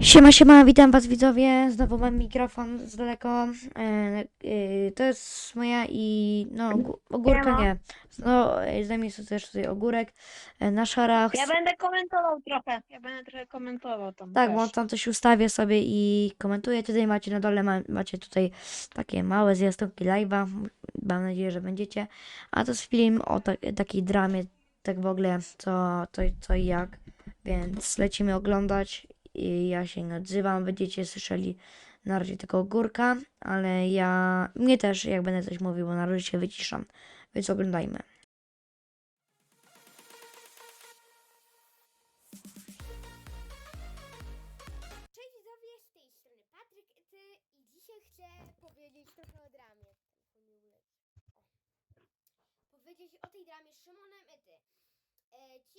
Siema, siema, witam was widzowie, znowu mam mikrofon z daleko, e, e, to jest moja i, no, ogó- ogórka nie, no, e, z nami jest też tutaj ogórek, na szarach, Ja będę komentował trochę. Ja będę trochę komentował tam. tak, też. bo tam coś ustawię sobie i komentuję, tutaj macie na dole, ma, macie tutaj takie małe zwiastówki live'a, mam nadzieję, że będziecie, a to jest film o ta, takiej dramie, tak w ogóle, co, co, co i jak, więc lecimy oglądać i ja się nie odzywam, będziecie słyszeli na razie tylko ogórka, ale ja, mnie też, jak będę coś mówił, bo na razie się wyciszam, więc oglądajmy.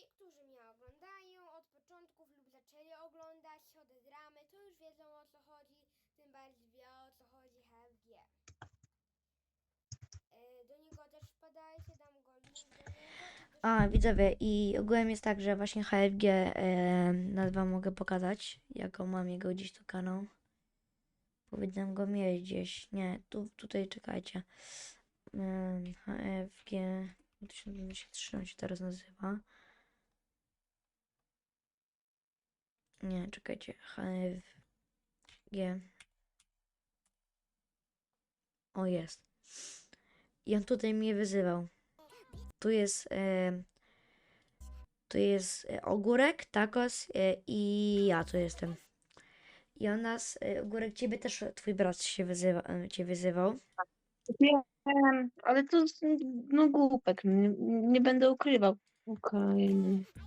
Ci, którzy mnie oglądają od początków lub zaczęli oglądać o te dramy, to już wiedzą o co chodzi, tym bardziej wie o co chodzi HFG. E, do niego też wpadajcie, dam go link do niego. A, widzowie, i ogółem jest tak, że właśnie HFG e, nazwę mogę pokazać, jaką mam jego gdzieś tu kanał. Powinnam go mieć gdzieś. Nie, tu, tutaj czekajcie. Em, HFG 2023 on się teraz nazywa. Nie, czekajcie. HFG. O, jest. I on tutaj mnie wyzywał. Tu jest. E, tu jest e, ogórek, tacos e, i ja tu jestem. I on nas, e, ogórek, ciebie też twój brat się wyzywa, e, cię wyzywał. Wiem, ale to no głupek, nie, nie będę ukrywał. Okej.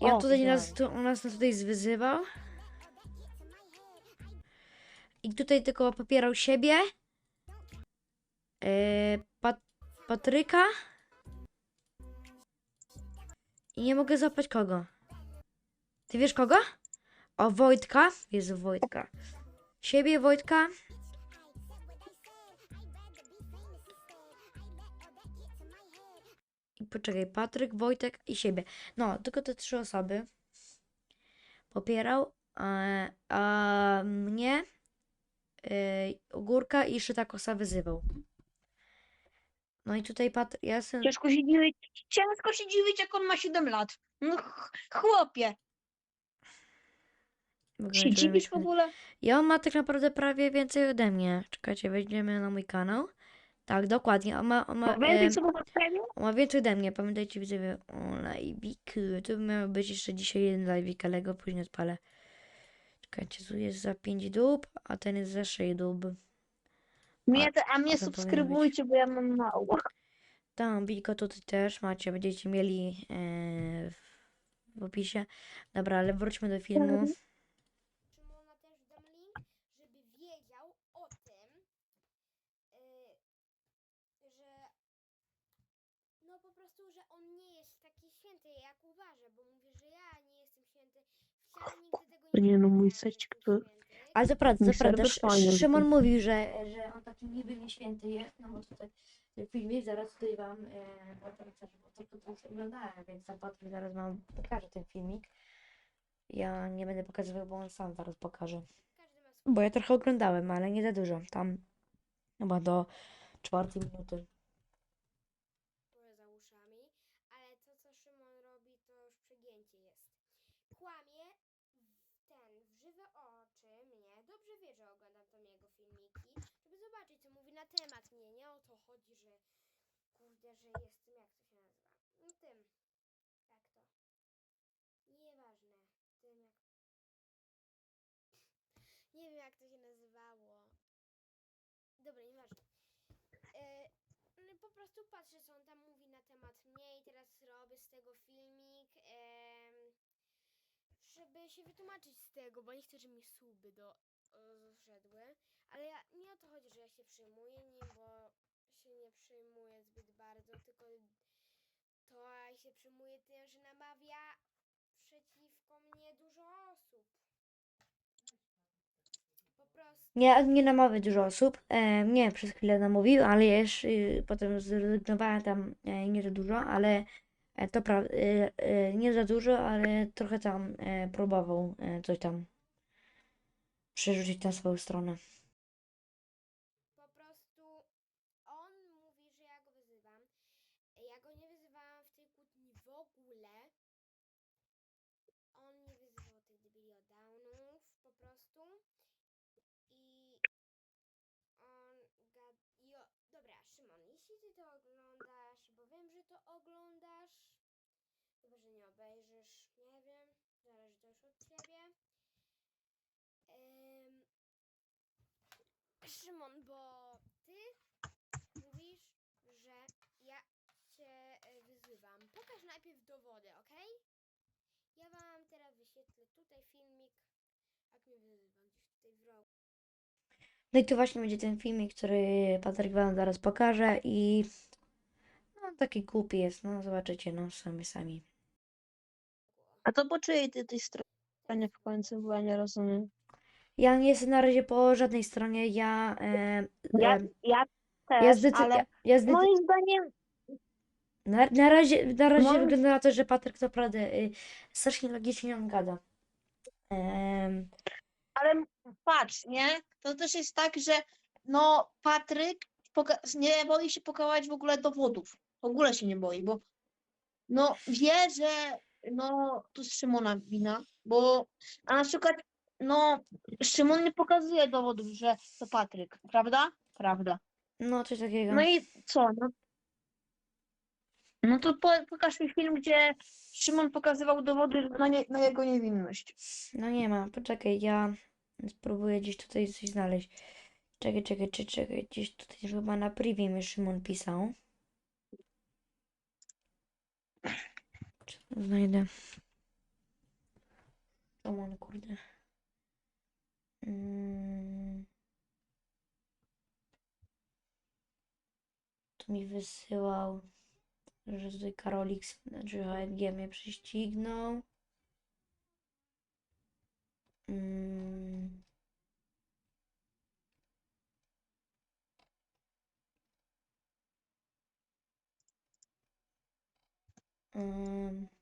O, tutaj nas, tu, on nas tutaj wyzywał. I tutaj tylko popierał siebie. E, Pat, Patryka. I nie mogę złapać kogo. Ty wiesz kogo? O, Wojtka. Jezu, Wojtka. Siebie, Wojtka. I poczekaj, Patryk, Wojtek i siebie. No, tylko te trzy osoby popierał, a, a mnie, yy, Ogórka i Szytakosa wyzywał. No i tutaj Patryk, ja jestem, Ciężko się dziwić, ciężko się dziwić, jak on ma 7 lat. No ch- chłopie, w ogóle się to w ogóle? I on ma tak naprawdę prawie więcej ode mnie. Czekajcie, wejdziemy na mój kanał. Tak, dokładnie, on ma, on ma, więcej odprawił? on ma więcej ode mnie. Pamiętajcie, widzowie, o live'ik. Tu miał być jeszcze dzisiaj jeden live'ik, ale go później odpalę. Czekajcie, tu jest za 5 dób, a ten jest za 6 dób. Mnie te, a mnie to powinno być. subskrybujcie, bo ja mam mało. Tam, Biko tutaj też macie, będziecie mieli e, w, w opisie. Dobra, ale wróćmy do filmu. Szymona też dam link, żeby wiedział o tym, y, że no po prostu, że on nie jest taki święty, jak uważa, bo mówi, że ja nie jestem święty. Wcale nigdy tego nie no, mój secik to-. Ale to prawda, Mój to prawda. serwer Sz- fajny. Szymon mówił, że, że on taki niby nieświęty jest, no bo tutaj ten filmik zaraz tutaj wam e, też, bo tylko teraz oglądałem, więc zaraz wam pokażę ten filmik. Ja nie będę pokazywał, bo on sam zaraz pokaże. Bo ja trochę oglądałem, ale nie za dużo. Tam chyba do czwartej minuty. kulturę za uszami, ale to, co Szymon robi, to już przegięcie jest. Kłamie w ten, w żywe oczy mnie. Dobrze wie, że oglądam tam jego filmiki, żeby temat mnie. Nie o to chodzi, że kurde, że jestem, jak to się nazywa? No tym. Jak to? Nieważne. Tym jak... Nie wiem, jak to się nazywało. Dobra, nieważne. E, no po prostu patrzę, co on tam mówi na temat mnie i teraz robię z tego filmik, żeby się wytłumaczyć z tego, bo nie chcę, żeby mi suby do o, zszedły, ale ja, nie ja się przejmuję nim, bo się nie przejmuję zbyt bardzo, tylko to się przejmuję tym, że namawia przeciwko mnie dużo osób. Po prostu. Nie, nie namawiać dużo osób. E, mnie przez chwilę namówił, ale ja już y, potem zrezygnowałem tam e, nie za dużo, ale e, to prawda, e, e, nie za dużo, ale trochę tam e, próbował e, coś tam przerzucić na swoją stronę. Po prostu on mówi, że ja go wyzywam. Ja go nie wyzywałam w tej kłótni w ogóle. On nie wyzywał tych debili downów po prostu. I on gad... Jo, dobra, Szymon, jeśli ty to oglądasz, bo wiem, że to oglądasz, chyba, że nie obejrzysz, nie wiem, zależy to już od ciebie. Em, Szymon, bo ty mówisz, że ja cię wyzywam. Pokaż najpierw dowody, ok? Ja wam teraz wyświetlę tutaj filmik, jak mnie wyzywam, gdzieś tutaj w rogu. No i tu właśnie będzie ten filmik, który Patryk wam zaraz pokaże i no taki głupi jest, no zobaczycie, no sami, sami. A to po czyjej ty tej stronie w końcu była, nie rozumiem. Ja nie jestem na razie po żadnej stronie, ja... E, Ja, e, ja też, ja, zdecy- ale ja, ja zdecy- moim zdaniem na, na razie, na razie Moim- wygląda na to, że Patryk naprawdę y, strasznie logicznie on gada. Em, Ale patrz, nie? To też jest tak, że no Patryk poka- nie boi się pokazać w ogóle dowodów. W ogóle się nie boi, bo no wie, że no to jest Szymona wina, bo a na przykład no Szymon nie pokazuje dowodów, że to Patryk, prawda? Prawda. no coś takiego. No i co? No, no to po, pokaż mi film, gdzie Szymon pokazywał dowody na, nie, na jego niewinność. No nie ma, poczekaj, ja spróbuję gdzieś tutaj coś znaleźć. Czekaj, czekaj, czekaj, czekaj, gdzieś tutaj chyba na privie mi Szymon pisał. Czy to znajdę? Szymon, kurde. Mm. Tu mi wysyłał, że tutaj Karolix, znaczy HNG mnie prześcignął. Mm. Ym.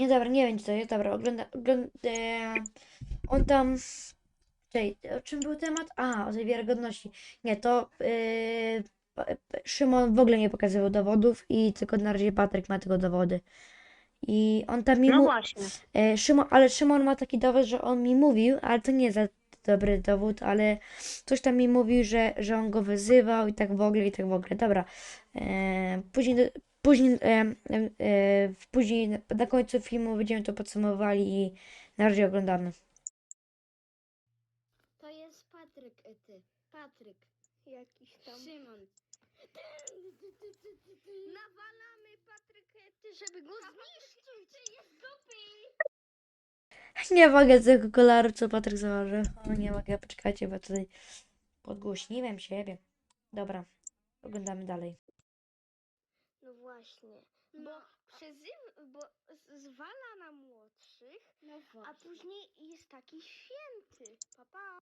Nie, dobra, nie wiem co to jest, dobra, ogląda, ogląda, e, on tam, czekaj, o czym był temat? A, o tej wiarygodności. Nie, to pa- pa- Szymon w ogóle nie pokazywał dowodów i tylko na razie Patryk ma tylko dowody. I on tam mi No mu, właśnie. e, Szymon, ale Szymon ma taki dowód, że on mi mówił, ale to nie za dobry dowód, ale coś tam mi mówił, że, że on go wyzywał i tak w ogóle, i tak w ogóle. Dobra. E, później, do- później, e, e, później na- na końcu filmu będziemy to podsumowali i na razie oglądamy. To jest Patryk, e, ty. Patryk. Jakiś tam. Szymon. Nawalamy Patryk, e, ty, żeby go zniszczyć. Ty jest głupi. Nie mogę z tego koloru, co Patryk założył. O, nie mogę, poczekajcie, bo tutaj podgłośniłem siebie. Dobra, oglądamy dalej. No właśnie. Bo przezywa, bo z- zwala na młodszych, No a później jest taki święty. Papa.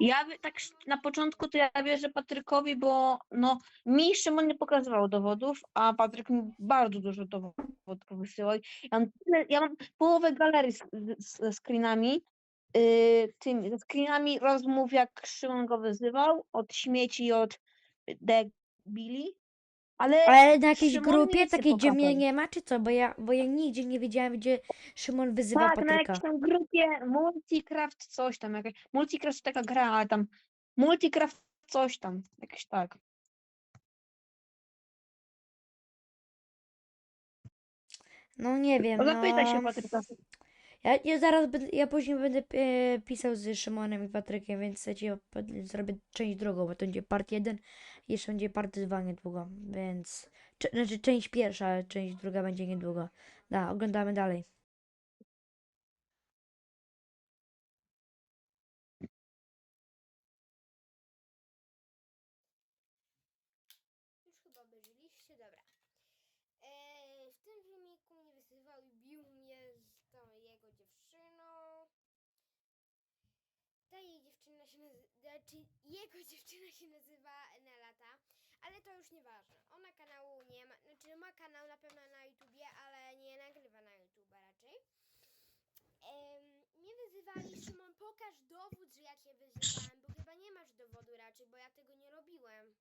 Ja wy- tak na początku to ja wierzę Patrykowi, bo no mi Szymon nie pokazywał dowodów, a Patryk mi bardzo dużo dowodów wysyłał. Ja mam, tyle- ja mam połowę galerii ze screenami, yy, tymi, ze screenami rozmów, jak Szymon go wyzywał, od śmieci i od debili, ale Ale na jakiejś Szymon nie grupie chce takiej, gdzie mnie pokazać. nie ma, czy co? Bo ja, bo ja nigdzie nie wiedziałem, gdzie Szymon wyzywa tak, na Patryka. jakiejś tam grupie Multicraft coś tam, jakaś, Multicraft to taka gra, ale tam Multicraft coś tam, jakieś tak. No nie wiem, No zapytaj się no. Patryka. Ja, ja zaraz będę, ja później będę e, pisał z Szymonem i Patrykiem, więc ja zrobię część drugą, bo to będzie part jeden i jeszcze będzie part dwa niedługo, więc... Cze, znaczy część pierwsza, a część druga będzie niedługo. Da, oglądamy dalej. Już chyba obejrzeliście, dobra. E, w tym filmiku mnie wyzywał i bił mnie tą jego dziewczyną. Ta jej dziewczyna się nazywa, znaczy jego dziewczyna się nazywa Nelata, Ale to już nieważne. Ona kanału nie ma, znaczy ma kanał na pewno na YouTubie, ale nie nagrywa na YouTube raczej. Em, mnie wyzywali, Szymon, pokaż dowód, że ja cię wyzywałem, bo chyba nie masz dowodu raczej, bo ja tego nie robiłem.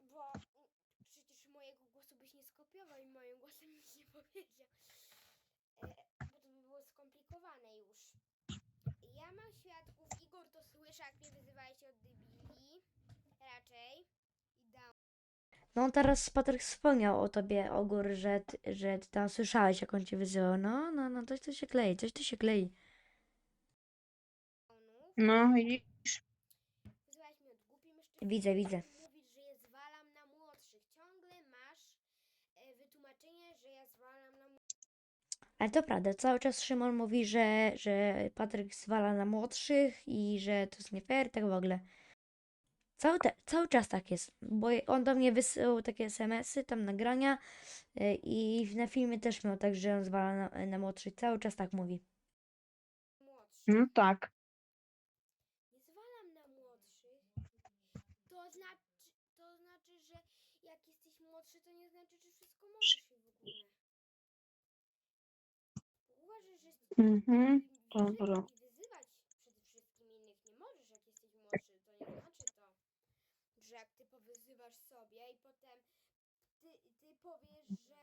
Bo mm, przecież mojego głosu byś nie skopiował i moim głosem nic nie powiedział. Bo to by było skomplikowane już. Ja mam świadków, Igor to słyszy, jak mnie wyzywałeś od debili. Raczej. I dał. No teraz Patryk wspomniał o tobie, Ogór, że, ty- że ty tam słyszałeś, jak on cię wyzywał. No, no, no, coś tu się klei, coś tu się klei. No, widzisz? Wyzywałeś mnie od głupi mężczyzn. Widzę, widzę. Mówisz, że je zwalam na młodszych. Ciągle masz e, wytłumaczenie, że ja zwalam na młodszych. Ale to prawda, cały czas Szymon mówi, że, że Patryk zwala na młodszych i że to jest nie fair, tak w ogóle. Cały, te, cały czas tak jest, bo on do mnie wysyłał takie SMS-y, tam nagrania y, i na filmie też miał tak, że on zwala na, na młodszych, cały czas tak mówi. No tak. Nie zwalam na młodszych. To znaczy, to znaczy, że jak jesteś młodszy, to nie znaczy, że wszystko możesz w ogóle. Uważasz, że jesteś Mhm, dobra. wyzywać przede wszystkim innych nie możesz, jak jesteś młodszy. To nie znaczy to, że jak ty powyzywasz sobie i potem ty, ty powiesz, że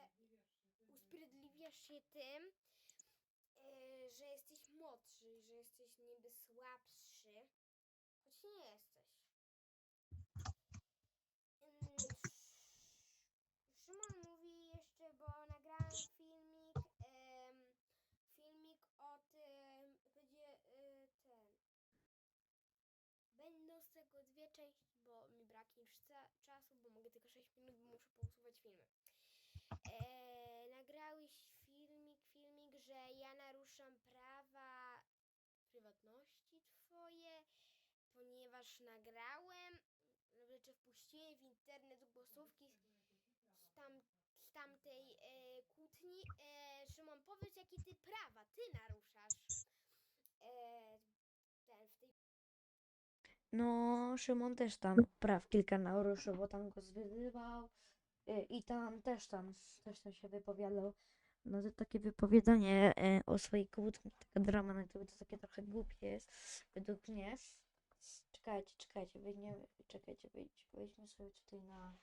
usprawiedliwiasz się tym, że jesteś młodszy, że jesteś niby słabszy, choć nie jesteś. Ym, Szymon mówi jeszcze, bo nagrałem filmik, em, filmik o tym, będzie y, ten. Tego dwie części, bo mi braknie już czasu, bo mogę tylko 6 minut, bo muszę pousuwać filmy. E, nagrałeś filmik, filmik, że ja naruszam prawa prywatności twoje, ponieważ nagrałem, znaczy wpuściłem w internet głosówki z, tam, z tamtej e, kłótni. E, Szymon, powiedz, jakie ty prawa ty naruszasz e, No, Szymon też tam praw kilka naruszył, bo tam go zwyzywał y, i tam też tam, też tam się wypowiadał. No to takie wypowiadanie y, o swojej kłótni, taka drama na YouTube, to takie trochę głupie jest, według mnie. Czekajcie, czekajcie, weźmiemy, czekajcie, wejdź, wejdźmy sobie tutaj na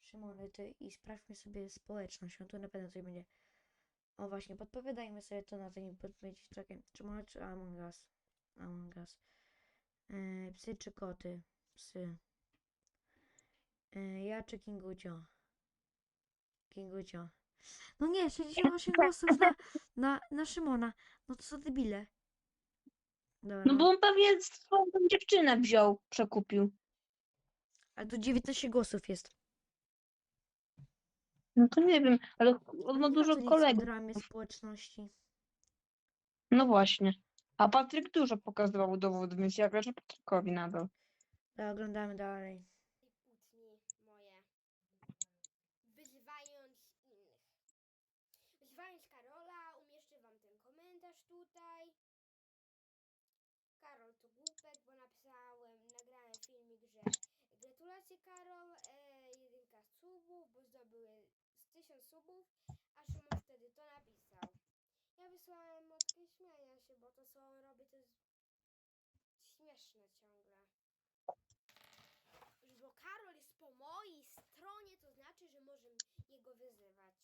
Szymonety i sprawdźmy sobie społeczność, no tu na pewno coś będzie. O właśnie, podpowiadajmy sobie to na tej podpowiedzi, czekaj, czy może, czy Among Us, Among Us. E, psy czy koty? Psy. E, ja czy Kingucio? Kingucio. No nie, 68 głosów na, na, na Szymona. No to co debile. Dobra. No bo on pewnie swoją dziewczynę wziął, przekupił. Ale tu 19 głosów jest. No to nie wiem, ale on ma dużo kolegów. dramie społeczności. No właśnie. A Patryk dużo pokazywał dowodów, więc ja wierzę Patrykowi nadal. To oglądamy dalej. kłótni moje, wyzywając innych. Wyzywając Karola, umieszczę wam ten komentarz tutaj. Karol to głupek, bo napisałem, nagrałem filmik, że gratulacje Karol, e, jedynka subów, bo zdobyły z 1000 subów, a Szymon wtedy to napisał. Ja wysłałem motkę śmiania się, bo to co robi to jest śmieszne ciągle. Bo Karol jest po mojej stronie, to znaczy, że możemy jego wyzywać.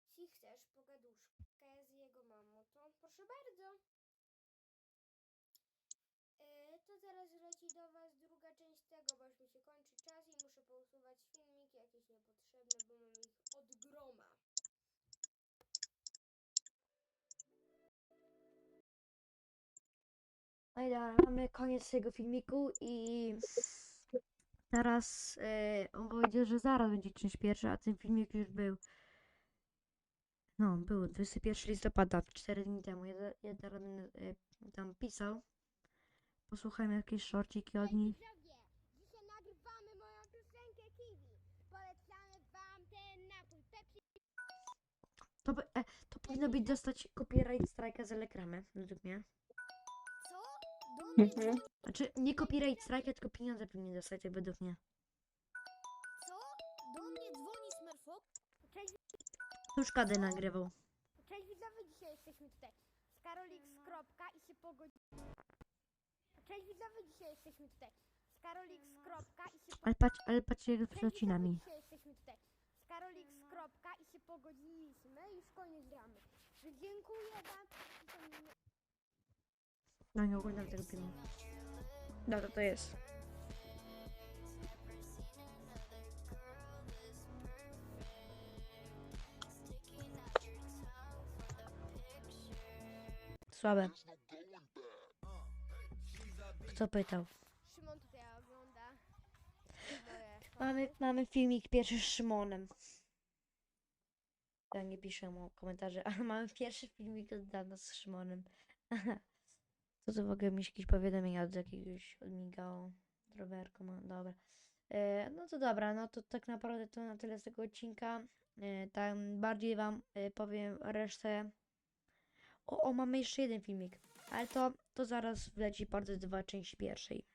Jeśli chcesz pogaduszkę z jego mamą, to proszę bardzo. E, to teraz leci do Was druga część tego, bo już mi się kończy czas i muszę pousuwać filmiki jakieś niepotrzebne, bo mam ich od groma. No i dobra, mamy koniec tego filmiku i teraz e, on powiedział, że zaraz będzie część pierwsza, a ten filmik już był. No, był 21 listopada, 4 dni temu. Jeden, jeden e, tam pisał. Posłuchajmy jakieś szorciki od nich. To, e, to powinno być dostać copyright strike'a za reklamę, według mnie. Mhm. Znaczy, nie copyright strike, tylko pieniądze powinien dostać, tak według mnie. Co? Do mnie dzwoni Smurfok? Cześć, Tu szkodę nagrywał. cześć widzowie, dzisiaj jesteśmy tutaj z Karolix. Kropka i się pogodzimy. Cześć widzowie, dzisiaj jesteśmy tutaj z Karolix. Kropka i się Ale patrz, ale patrz jak Cześć, przecina widzowie, mi. Dzisiaj jesteśmy tutaj z Karolix. Kropka i się pogodziliśmy i już koniec gramy. Dziękuję wam. i to mnie- No nie oglądam tego filmu. Dobra, to jest. Słabe. Kto pytał? Szymon tutaj ogląda. Mamy, mamy filmik pierwszy z Szymonem. Ja nie piszę mu komentarzy, ale mamy pierwszy filmik od dawna z Szymonem. W ogóle mi się jakieś powiadomienia od jakiegoś odmigało. Rowerko ma, dobra. E, no to dobra, no to tak naprawdę to na tyle z tego odcinka. E, tam bardziej wam e, powiem resztę. O, o, mamy jeszcze jeden filmik, ale to, to zaraz wleci part 2 część pierwszej.